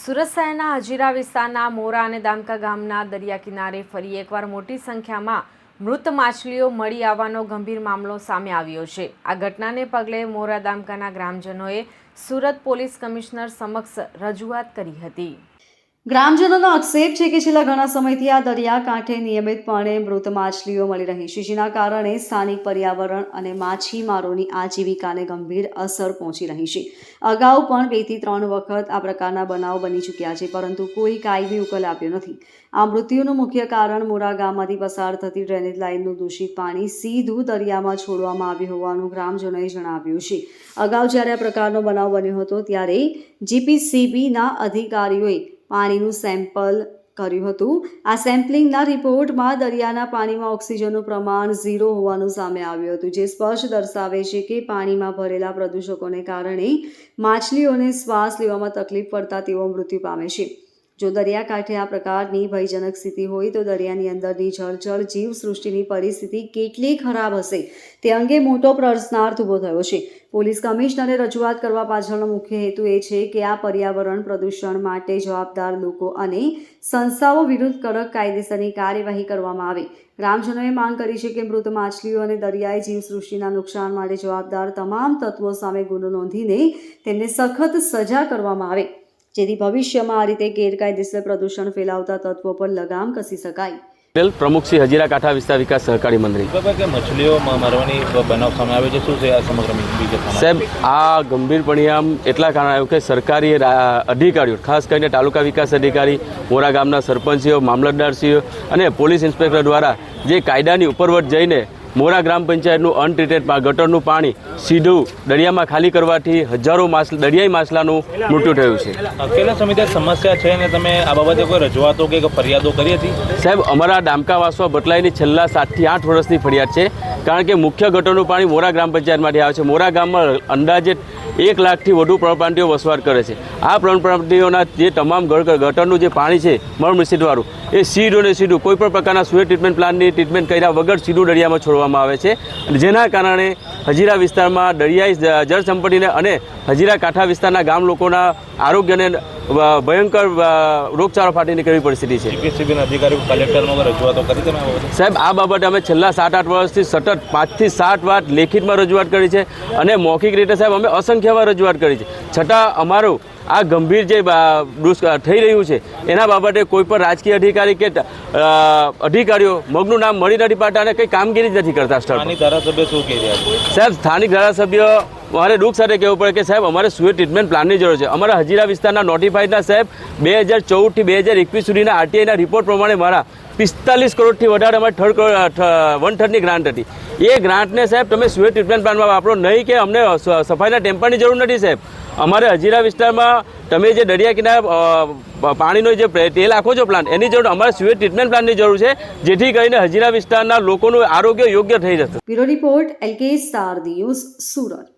સુરત શહેરના હજીરા વિસ્તારના મોરા અને દામકા ગામના દરિયા કિનારે ફરી એકવાર મોટી સંખ્યામાં મૃત માછલીઓ મળી આવવાનો ગંભીર મામલો સામે આવ્યો છે. આ ઘટનાને પગલે મોરા દામકાના ગ્રામજનોએ સુરત પોલીસ કમિશનર સમક્ષ રજૂઆત કરી હતી. ગ્રામજનોનો આક્ષેપ છે કે છેલ્લા ઘણા સમયથી આ દરિયા કાંઠે નિયમિતપણે મૃત માછલીઓ મળી રહી છે, જેના કારણે સ્થાનિક પર્યાવરણ અને માછીમારોની આજીવિકાને ગંભીર અસર પહોંચી રહી છે. અગાઉ પણ બેથી ત્રણ વખત આ પ્રકારના બનાવ બની ચૂક્યા છે, પરંતુ કોઈ કાયમી ઉકેલ આપ્યો નથી. આ મૃત્યુનું મુખ્ય કારણ મોરા ગામમાંથી પસાર થતી ડ્રેનેજ લાઇનનું દૂષિત પાણી સીધું દરિયામાં છોડવામાં આવ્યું હોવાનું ગ્રામજનોએ જણાવ્યું છે. અગાઉ જ્યારે આ પ્રકારનો બનાવ બન્યો હતો, ત્યારે જીપીસીબીના અધિકારીઓએ પાણીનું સેમ્પલ કર્યું હતું. આ સેમ્પલિંગના રિપોર્ટમાં દરિયાના પાણીમાં ઓક્સિજનનું પ્રમાણ ઝીરો હોવાનું સામે આવ્યું હતું, જે સ્પષ્ટ દર્શાવે છે કે પાણીમાં ભરેલા પ્રદૂષકોને કારણે માછલીઓને શ્વાસ લેવામાં તકલીફ પડતા તેઓ મૃત્યુ પામે છે. જો દરિયાકાંઠે આ પ્રકારની ભયજનક સ્થિતિ હોય તો દરિયાની અંદરની જળચળ જીવ સૃષ્ટિની પરિસ્થિતિ કેટલી ખરાબ હશે તે અંગે મોટો પ્રશ્નાર્થ ઊભો થયો છે. પોલીસ કમિશનરે રજૂઆત કરવા પાછળનો મુખ્ય હેતુ એ છે કે આ પર્યાવરણ પ્રદૂષણ માટે જવાબદાર લોકો અને સંસ્થાઓ વિરુદ્ધ કડક કાયદેસરની કાર્યવાહી કરવામાં આવે. ગ્રામજનોએ માંગ કરી છે કે મૃત માછલીઓ અને દરિયાઈ જીવસૃષ્ટિના નુકસાન માટે જવાબદાર તમામ તત્વો સામે ગુનો નોંધીને તેમને સખત સજા કરવામાં આવે. જેથી ભવિષ્યમાં આ રીતે ગેરકાયદેસર પ્રદૂષણ ફેલાવતા તત્વો પર લગામ કસી શકાય. પટેલ પ્રમુખ શ્રી હજીરા કાંઠા વિસ્તાર વિકાસ સહકારી મંત્રી. ખબર કે મછલીઓ મ- મરવાની બ- બનાવ સામે આવે છે? શું છે આ સમગ્ર સાહેબ આ ગંભીર પરિણામ એટલા કારણે આવ્યું કે સરકારી અધિકારીઓ ખાસ કરીને તાલુકા વિકાસ અધિકારી મોરા ગામના સરપંચીઓ મામલતદારશ્રીઓ અને પોલીસ ઇન્સ્પેક્ટર દ્વારા જે કાયદાની ઉપરવટ જઈને મોરા ગ્રામ પંચાયતનું અનટ્રીટેડ ગટરનું પાણી સીધું દરિયામાં ખાલી કરવાથી હજારો માસ દરિયાઈ માછલાનું મૃત્યુ થયું છે. કેટલા સમયથી સમસ્યા છે અને તમે આ બાબતે કોઈ રજૂઆતો કે ફરિયાદો કરી હતી? સાહેબ અમારા ડામકા વાસવા બટલાઈની છેલ્લા સાતથી આઠ વર્ષની ફરિયાદ છે કારણ કે મુખ્ય ગટરનું પાણી મોરા ગ્રામ પંચાયતમાંથી આવે છે. મોરા ગામમાં અંદાજે એક લાખથી વધુ પ્રણપ્રાંતિઓ વસવાટ કરે છે. આ પ્રણપ્રાંતિઓના જે તમામ ગટરનું જે પાણી છે મળ મિશ્રિતવાળું એ સીધું ને સીધું કોઈ પણ પ્રકારના સુએ ટ્રીટમેન્ટ પ્લાનની ટ્રીટમેન્ટ કર્યા વગર સીધું દરિયામાં છોડવામાં આવે છે અને જેના કારણે હજીરા વિસ્તારમાં દરિયાઈ જ- જળ સંપત્તિને અને હજીરા કાંઠા વિસ્તારના ગામ લોકોના આરોગ્યને ભયંકર રોગચાળો ફાટી નીકળવી પરિસ્થિતિ છે? સાહેબ આ બાબતે અમે છેલ્લા સાત આઠ વર્ષથી સતત પાંચથી સાત વાર લેખિતમાં રજૂઆત કરી છે અને મૌખિક રીતે સાહેબ અમે અસંખ્યવાર રજૂઆત કરી છે. છતાં અમારું આ ગંભીર જે થઈ રહ્યું છે એના બાબતે કોઈ પણ રાજકીય અધિકારી કે અધિકારીઓ મગનું નામ મળી નથી પાડતા અને કંઈ કામગીરી જ નથી કરતા સ્થળ ધારાસભ્ય શું કહી રહ્યા સાહેબ સ્થાનિક ધારાસભ્ય મારે દુઃખ સાથે કહેવું પડે કે સાહેબ અમારે સુએ ટ્રીટમેન્ટ પ્લાનની જરૂર છે. અમારા હજીરા વિસ્તારના નોટિફાઈડના સાહેબ બે હજાર ચૌદથી બે હજાર એકવીસ સુધીના આરટીઆઈના રિપોર્ટ પ્રમાણે મારા પિસ્તાલીસ કરોડથી વધારે અમારે થર્ડ કરોડ વન થર્ડની ગ્રાન્ટ હતી. એ ગ્રાન્ટને સાહેબ તમે સુએ ટ્રીટમેન્ટ પ્લાનમાં વાપરો નહીં કે અમને સફાઈના ટેમ્પરની જરૂર નથી સાહેબ. અમારે હજીરા વિસ્તારમાં તમે જે દરિયા કિનારે પાણીનો જે તેલ આખો છો પ્લાન્ટ એની જરૂર અમારે સુએ ટ્રીટમેન્ટ પ્લાનની જરૂર છે, જેથી કરીને હજીરા વિસ્તારના લોકોનું આરોગ્ય યોગ્ય થઈ જશે. Bureau report LK star news Surat.